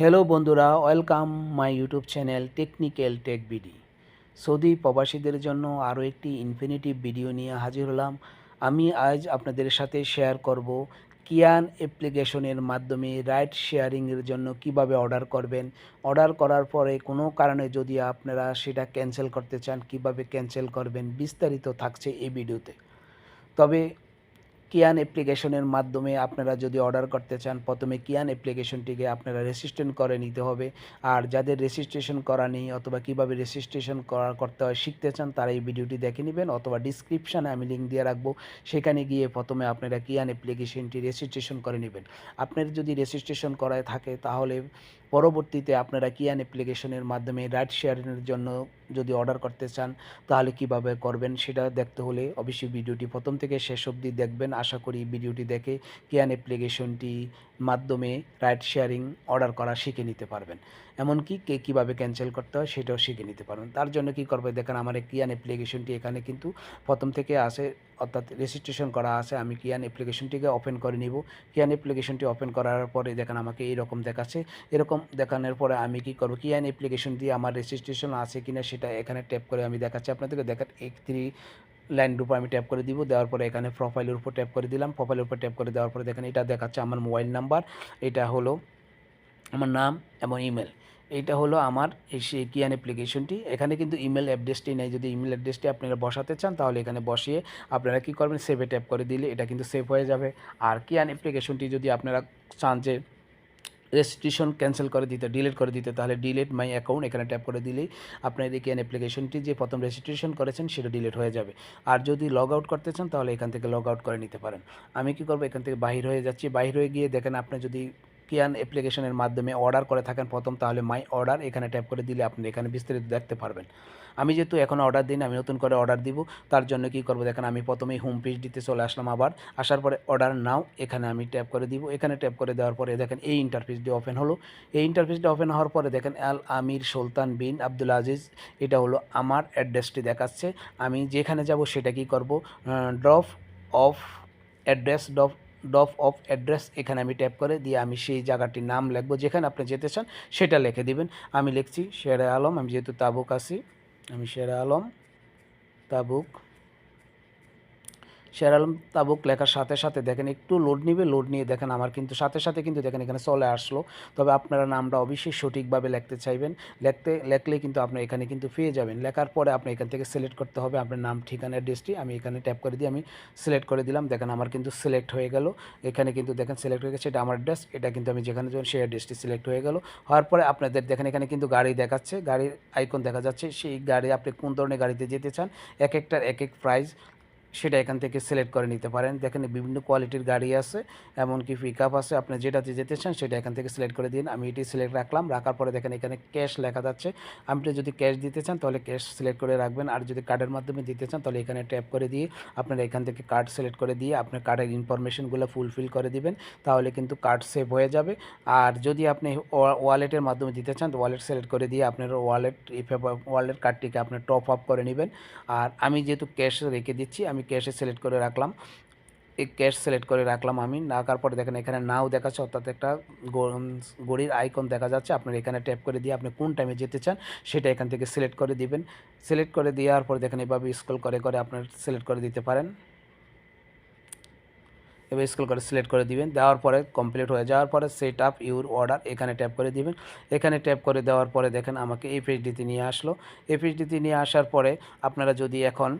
Hello বন্ধুরা welcome my YouTube channel technical tech BD Saudi প্রবাসীদের জন্য আরও একটি ইনফিনিটিভ ভিডিও নিয়ে হাজির হলাম। আমি আজ আপনাদের সাথে শেয়ার করব কিয়ান অ্যাপ্লিকেশনের মাধ্যমে রাইড শেয়ারিংয়ের জন্য কীভাবে অর্ডার করবেন। অর্ডার করার পরে কোনো কারণে যদি আপনারা সেটা ক্যান্সেল করতে চান, কীভাবে ক্যান্সেল করবেন, বিস্তারিত থাকছে এই ভিডিওতে তবে কিয়ান অ্যাপ্লিকেশনের মাধ্যমে আপনারা যদি অর্ডার করতে চান, প্রথমে কিয়ান অ্যাপ্লিকেশনটিকে আপনারা রেজিস্ট্রেশন করে নিতে হবে। আর যাদের রেজিস্ট্রেশন করা নেই অথবা কীভাবে রেজিস্ট্রেশন করা, করতে হয়, শিখতে চান, তারা এই ভিডিওটি দেখে নেবেন অথবা ডিসক্রিপশানে আমি লিঙ্ক দিয়ে রাখব। সেখানে গিয়ে প্রথমে আপনারা কিয়ান অ্যাপ্লিকেশনটি রেজিস্ট্রেশন করে নেবেন। আপনার যদি রেজিস্ট্রেশন করায় থাকে, তাহলে পরবর্তীতে আপনারা কিয়ান অ্যাপ্লিকেশনের মাধ্যমে রাইড শেয়ারিংয়ের জন্য যদি অর্ডার করতে চান, তাহলে কীভাবে করবেন সেটা দেখতে হলে অবশ্যই ভিডিওটি প্রথম থেকে শেষ অবধি দেখবেন। আশা করি ভিডিওটি দেখে কিয়ান অ্যাপ্লিকেশনটি মাধ্যমে রাইড শেয়ারিং অর্ডার করা শিখে নিতে পারবেন। এমনকি কে কীভাবে ক্যান্সেল করতে হয় সেটাও শিখে নিতে পারবেন। তার জন্য কি করবে? দেখেন আমার কিয়ান অ্যাপ্লিকেশনটি এখানে কিন্তু প্রথম থেকে আসে অর্থাৎ রেজিস্ট্রেশন করা আছে, আমি কিয়ান অ্যাপ্লিকেশনটিকে ওপেন করে নিব। কিয়ান অ্যাপ্লিকেশনটি ওপেন করার পরে দেখেন আমাকে এইরকম দেখাচ্ছে। এরকম দেখানোর পরে আমি কি করব? কিয়ান অ্যাপ্লিকেশন দিয়ে আমার রেজিস্ট্রেশন আছে কিনা সেটা এখানে ট্যাপ করে আমি দেখাচ্ছি। আপনাদেরকে দেখান এক থ্রি লাইনের উপর আমি ট্যাপ করে দিব। দেওয়ার পরে এখানে প্রোফাইলের উপর ট্যাপ করে দিলাম। প্রোফাইলের উপর ট্যাপ করে দেওয়ার পরে দেখেন এটা দেখাচ্ছে আমার মোবাইল নাম্বার এটা হলো আমার নাম এবং ইমেল এইটা হলো আমার এই সেই কিয়ান অ্যাপ্লিকেশনটি এখানে কিন্তু ইমেল অ্যাড্রেসটি নেই। যদি ইমেল অ্যাড্রেসটি আপনারা বসাতে চান, তাহলে এখানে বসিয়ে আপনারা কী করবেন? সেভে ট্যাপ করে দিলে এটা কিন্তু সেভ হয়ে যাবে। আর কিয়ান অ্যাপ্লিকেশনটি যদি আপনারা চান যে রেজিস্ট্রেশন ক্যান্সেল করে দিতে ডিলিট করে দিতে, তাহলে ডিলিট মাই অ্যাকাউন্ট এখানে ট্যাপ করে দিলেই আপনার এই কিয়ান অ্যাপ্লিকেশনটি যে প্রথম রেজিস্ট্রেশন করেছেন, সেটা ডিলিট হয়ে যাবে। আর যদি লগ আউট করতে চান, তাহলে এখান থেকে লগ আউট করে নিতে পারেন। আমি কী করব? এখান থেকে বাহির হয়ে যাচ্ছি। বাহির হয়ে গিয়ে দেখেন, আপনি যদি কিয়ান অ্যাপ্লিকেশনের মাধ্যমে অর্ডার করে থাকেন প্রথম, তাহলে মাই অর্ডার এখানে ট্যাপ করে দিলে আপনি এখানে বিস্তারিত দেখতে পারবেন। আমি যেহেতু এখন অর্ডার দিন আমি নতুন করে অর্ডার দিব, তার জন্য কি করব দেখেন, আমি প্রথমেই হোম পেজ দিতে চলে আসলাম আবার। আসার পরে অর্ডার নাও এখানে আমি ট্যাপ করে দিব। এখানে ট্যাপ করে দেওয়ার পরে দেখেন, এই ইন্টারফেসটি ওপেন হলো। এই ইন্টারফেসটি ওপেন হওয়ার পরে দেখেন, আল আমির সুলতান বিন আব্দুল আজিজ, এটা হলো আমার অ্যাড্রেসটি দেখাচ্ছে। আমি যেখানে যাব সেটা কি করব? Drop off address drop drop off address এখানে আমি ট্যাপ করে দিয়ে আমি সেই জায়গাটির নাম লিখব, যেখানে আপনি যেতে চান, সেটা লিখে দিবেন। আমি লিখছি শেরে আলম, আমি যেহেতু তাবুক আছি, আমি শেরে আলম, তাবুক শের আলম তাবুক লেখার সাথে সাথে দেখেন, একটু লোড নিবে লোড নিয়ে দেখেন, আমার কিন্তু সাথে সাথে কিন্তু দেখেন এখানে চলে আসলো। তবে আপনারা নামটা অবশ্যই সঠিকভাবে লিখতে চাইবেন। লিখতে, লিখলেই কিন্তু আপনি এখানে কিন্তু পেয়ে যাবেন। লেখার পরে আপনি এখান থেকে সিলেক্ট করতে হবে। আপনার নাম, ঠিকানা অ্যাড্রেসটি আমি এখানে ট্যাপ করে দিয়ে আমি সিলেক্ট করে দিলাম। দেখেন আমার কিন্তু সিলেক্ট হয়ে গেল। এখানে কিন্তু দেখেন সিলেক্ট হয়ে গেছে, এটা আমার অ্যাড্রেস এটা কিন্তু আমি যেখানে যাবেন, সেই অ্যাড্রেসটি সিলেক্ট হয়ে গেল। হওয়ার পরে আপনাদের দেখেন এখানে কিন্তু গাড়ি দেখাচ্ছে। গাড়ির আইকন দেখা যাচ্ছে। সেই গাড়ি আপনি কোন ধরনের গাড়িতে যেতে চান, এক একটার এক এক প্রাইস সেটা এখান থেকে সিলেক্ট করে নিতে পারেন। দেখেন বিভিন্ন কোয়ালিটির গাড়ি আছে, এমনকি পিক আপ আছে। আপনি যেটাতে যেতে চান, সেটা এখান থেকে সিলেক্ট করে দিন। আমি এটি সিলেক্ট রাখলাম। রাখার পরে দেখেন এখানে ক্যাশ লেখা যাচ্ছে। আপনি যদি ক্যাশ দিতে চান, তাহলে ক্যাশ সিলেক্ট করে রাখবেন। আর যদি কার্ডের মাধ্যমে দিতে চান, তাহলে এখানে ট্যাপ করে দিয়ে আপনারা এখান থেকে কার্ড সিলেক্ট করে দিয়ে আপনার কার্ডের ইনফরমেশনগুলো ফুলফিল করে দিবেন। তাহলে কিন্তু কার্ড সেভ হয়ে যাবে। আর যদি আপনি ওয়ালেটের মাধ্যমে দিতে চান, তো ওয়ালেট সিলেক্ট করে দিয়ে আপনার ওয়ালেট ওয়ালেট কার্ডটিকে আপনি টপ আপ করে নেবেন। আর আমি যেহেতু ক্যাশ রেখে দিচ্ছি, আমি ক্যাশে সিলেক্ট করে রাখলাম। এই ক্যাশ সিলেক্ট করে রাখলাম আমি। রাখার পরে দেখেন এখানে নাও দেখাচ্ছে, অর্থাৎ একটা গড়ির আইকন দেখা যাচ্ছে। আপনার এখানে ট্যাপ করে দিয়ে আপনি কোন টাইমে যেতে চান, সেটা এখান থেকে সিলেক্ট করে দিবেন। সিলেক্ট করে দেওয়ার পর দেখেন এভাবে স্ক্রল করে করে আপনার সিলেক্ট করে দিতে পারেন। এবার স্কুল করে সিলেক্ট করে দিবেন। দেওয়ার পরে কমপ্লিট হয়ে যাওয়ার পরে সেট আপ ইউর অর্ডার এখানে ট্যাপ করে দিবেন। এখানে ট্যাপ করে দেওয়ার পরে দেখেন আমাকে এই পেজটিতে নিয়ে আসলো। এই পেজটিতে নিয়ে আসার পরে আপনারা যদি এখন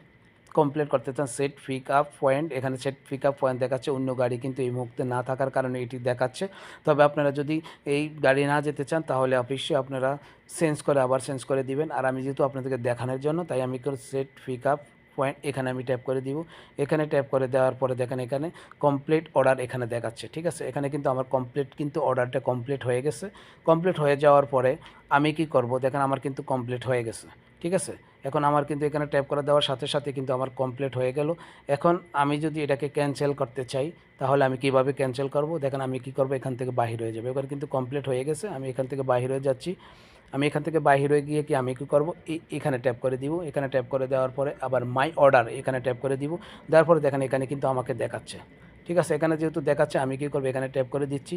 কমপ্লিট করতে চান সেট পিক আপ পয়েন্ট এখানে সেট পিক আপ পয়েন্ট দেখাচ্ছে, অন্য গাড়ি কিন্তু এই মুহূর্তে না থাকার কারণে এটি দেখাচ্ছে। তবে আপনারা যদি এই গাড়ি না যেতে চান, তাহলে অবশ্যই আপনারা চেঞ্জ করে আবার চেঞ্জ করে দিবেন। আর আমি যেহেতু আপনাদেরকে দেখানোর জন্য, তাই আমি সেট পিক আপ পয়েন্ট এখানে আমি ট্যাপ করে দিব। এখানে ট্যাপ করে দেওয়ার পরে দেখেন এখানে কমপ্লিট অর্ডার এখানে দেখাচ্ছে, ঠিক আছে? এখানে কিন্তু আমার কমপ্লিট কিন্তু অর্ডারটা কমপ্লিট হয়ে গেছে। কমপ্লিট হয়ে যাওয়ার পরে আমি কি করব? দেখেন আমার কিন্তু কমপ্লিট হয়ে গেছে, ঠিক আছে? এখন আমার কিন্তু এখানে ট্যাপ করে দেওয়ার সাথে সাথে কিন্তু আমার কমপ্লিট হয়ে গেল। এখন আমি যদি এটাকে ক্যান্সেল করতে চাই, তাহলে আমি কীভাবে ক্যান্সেল করব? দেখেন আমি কি করব? এখান থেকে বাহির হয়ে যাবে। এবার কিন্তু কমপ্লিট হয়ে গেছে। আমি এখান থেকে বাহির হয়ে যাচ্ছি। আমি এখান থেকে বাহির হয়ে গিয়ে কি আমি কী করব? এখানে ট্যাপ করে দিব। এখানে ট্যাপ করে দেওয়ার পরে আবার মাই অর্ডার এখানে ট্যাপ করে দিব। দেওয়ার পরে দেখেন এখানে কিন্তু আমাকে দেখাচ্ছে। ঠিক আছে? এখানে যেহেতু দেখাচ্ছে, আমি কী করব? এখানে ট্যাপ করে দিচ্ছি।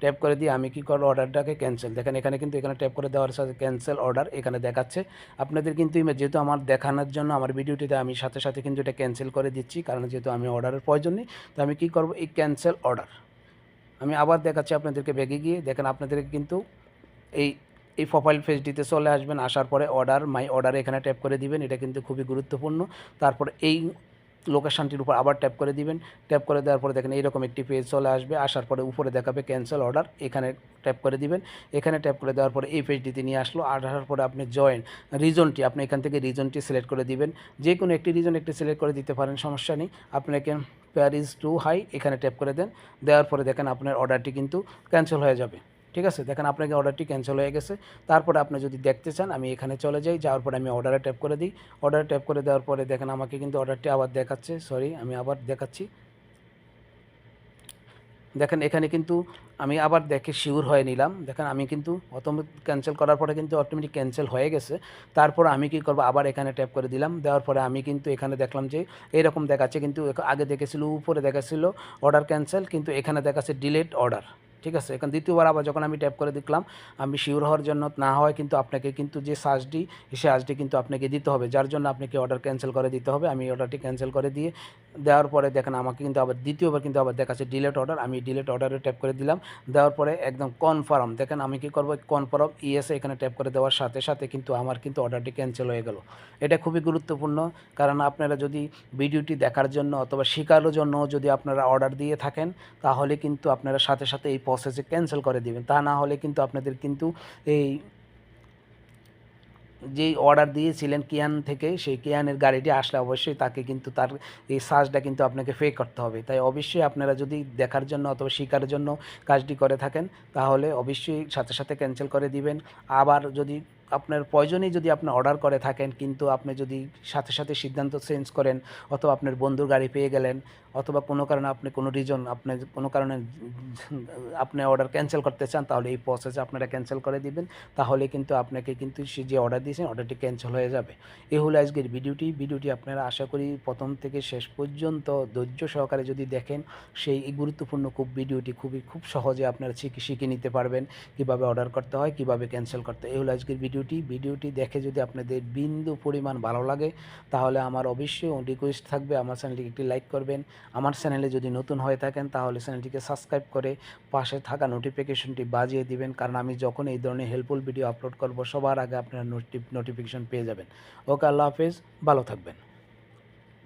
ট্যাপ করে দিয়ে আমি কী করব? অর্ডারটাকে ক্যান্সেল দেখেন, এখানে কিন্তু এখানে ট্যাপ করে দেওয়ার সাথে ক্যান্সেল অর্ডার এখানে দেখাচ্ছে। আপনাদের কিন্তু যেহেতু আমার দেখানোর জন্য, আমার ভিডিওটিতে আমি সাথে সাথে কিন্তু এটা ক্যান্সেল করে দিচ্ছি, কারণ যেহেতু আমি অর্ডারের প্রয়োজন নেই, তো আমি কী করব? এই ক্যান্সেল অর্ডার আমি আবার দেখাচ্ছি আপনাদেরকে ব্যাগে গিয়ে। দেখেন আপনাদেরকে কিন্তু এই এই প্রোফাইল পেজটিতে চলে আসবেন, আসার পরে অর্ডার মাই অর্ডার এখানে ট্যাপ করে দিবেন। এটা কিন্তু খুবই গুরুত্বপূর্ণ। তারপর এই লোকেশনটির উপর আবার ট্যাপ করে দিবেন। ট্যাপ করে দেওয়ার পরে দেখেন এইরকম একটি পেজ চলে আসবে। আসার পরে উপরে দেখাবে ক্যান্সেল অর্ডার এখানে ট্যাপ করে দিবেন। এখানে ট্যাপ করে দেওয়ার পরে এই পেজটিতে নিয়ে আসলো। আর আসার পরে আপনি জয়েন রিজনটি আপনি এখান থেকে রিজনটি সিলেক্ট করে দিবেন। যে কোনো একটি রিজন একটি সিলেক্ট করে দিতে পারেন, সমস্যা নেই। আপনাকে প্যারিস টু হাই এখানে ট্যাপ করে দেন। দেওয়ার পরে দেখেন আপনার অর্ডারটি কিন্তু ক্যান্সেল হয়ে যাবে। ঠিক আছে? দেখেন আপনাকে অর্ডারটি ক্যান্সেল হয়ে গেছে। তারপরে আপনি যদি দেখতে চান, আমি এখানে চলে যাই, যাওয়ার পরে আমি অর্ডারে ট্যাপ করে দিই। অর্ডারে ট্যাপ করে দেওয়ার পরে দেখেন আমাকে কিন্তু অর্ডারটি আবার দেখাচ্ছে। সরি আমি আবার দেখাচ্ছি। দেখেন, এখানে কিন্তু আমি আবার দেখে শিওর হয়ে নিলাম। দেখেন, আমি কিন্তু প্রথম ক্যান্সেল করার পরে কিন্তু অটোমেটিক ক্যান্সেল হয়ে গেছে। তারপর আমি কি করব? আবার এখানে ট্যাপ করে দিলাম। দেওয়ার পরে আমি কিন্তু এখানে দেখলাম যে, এরকম দেখাচ্ছে কিন্তু আগে দেখেছিল, উপরে দেখাচ্ছিল অর্ডার ক্যান্সেল কিন্তু এখানে দেখাচ্ছে ডিলেট অর্ডার ঠিক আছে? এখন দ্বিতীয়বার আবার যখন আমি ট্যাপ করে দেখলাম, আমি শিওর হওয়ার জন্য না হয় কিন্তু আপনাকে কিন্তু যে সার্চটি সেই সার্চটি কিন্তু আপনাকে দিতে হবে। যার জন্য আপনাকে অর্ডার ক্যান্সেল করে দিতে হবে। আমি অর্ডারটি ক্যান্সেল করে দিয়ে দেওয়ার পরে দেখেন আমাকে কিন্তু আবার, দ্বিতীয়বার কিন্তু আবার দেখাচ্ছে ডিলেট অর্ডার আমি ডিলেট অর্ডারে ট্যাপ করে দিলাম। দেওয়ার পরে একদম কনফার্ম দেখেন আমি কি করব? কনফার্ম ইএসএ এখানে ট্যাপ করে দেওয়ার সাথে সাথে কিন্তু আমার কিন্তু অর্ডারটি ক্যান্সেল হয়ে গেল। এটা খুবই গুরুত্বপূর্ণ। কারণ আপনারা যদি ভিডিওটি দেখার জন্য অথবা শেখার জন্য যদি আপনারা অর্ডার দিয়ে থাকেন, তাহলে কিন্তু আপনারা সাথে সাথে এই প্রসেসে ক্যান্সেল করে দেবেন। তা না হলে কিন্তু আপনাদের কিন্তু এই যেই অর্ডার দিয়েছিলেন কিয়ান থেকে, সেই কিয়ানের গাড়িটি আসলে অবশ্যই তাকে কিন্তু তার এই সার্জটা কিন্তু আপনাকে পে করতে হবে। তাই অবশ্যই আপনারা যদি দেখার জন্য অথবা শিকার জন্য কাজটি করে থাকেন, তাহলে অবশ্যই সাথে সাথে ক্যান্সেল করে দিবেন। আবার যদি আপনার প্রয়োজনেই যদি আপনি অর্ডার করে থাকেন, কিন্তু আপনি যদি সাথে সাথে সিদ্ধান্ত চেঞ্জ করেন, অথবা আপনার বন্ধুর গাড়ি পেয়ে গেলেন, অথবা কোনো কারণে আপনি কোনো রিজন আপনি কোনো কারণে আপনি অর্ডার ক্যান্সেল করতে চান, তাহলে এই প্রসেসে আপনারা ক্যান্সেল করে দিবেন। তাহলে কিন্তু আপনাকে কিন্তু সে যে অর্ডার দিয়েছেন অর্ডারটি ক্যান্সেল হয়ে যাবে। এ হলো আজকের ভিডিওটি ভিডিওটি আপনারা আশা করি প্রথম থেকে শেষ পর্যন্ত ধৈর্য সহকারে যদি দেখেন, সেই গুরুত্বপূর্ণ খুব ভিডিওটি খুবই, খুব সহজে আপনারা শিখে শিখে নিতে পারবেন। কীভাবে অর্ডার করতে হয়, কীভাবে ক্যান্সেল করতে হয় এই হলো আজকের ভিডিওটি ভিডিওটি দেখে যদি আপনাদের বিন্দু পরিমাণ ভালো লাগে, তাহলে আমার অবশ্যই রিকোয়েস্ট থাকবে। আমার চ্যানেলটিকে একটি লাইক করবেন। আমার চ্যানেলে যদি নতুন হয়ে থাকেন, তাহলে চ্যানেলটিকে সাবস্ক্রাইব করে পাশে থাকা নোটিফিকেশনটি বাজিয়ে দিবেন। কারণ আমি যখন এই ধরনের হেল্পফুল ভিডিও আপলোড করব, সবার আগে আপনারা নোটিফিকেশন পেয়ে যাবেন। ওকে, আল্লাহ হাফেজ। ভালো থাকবেন।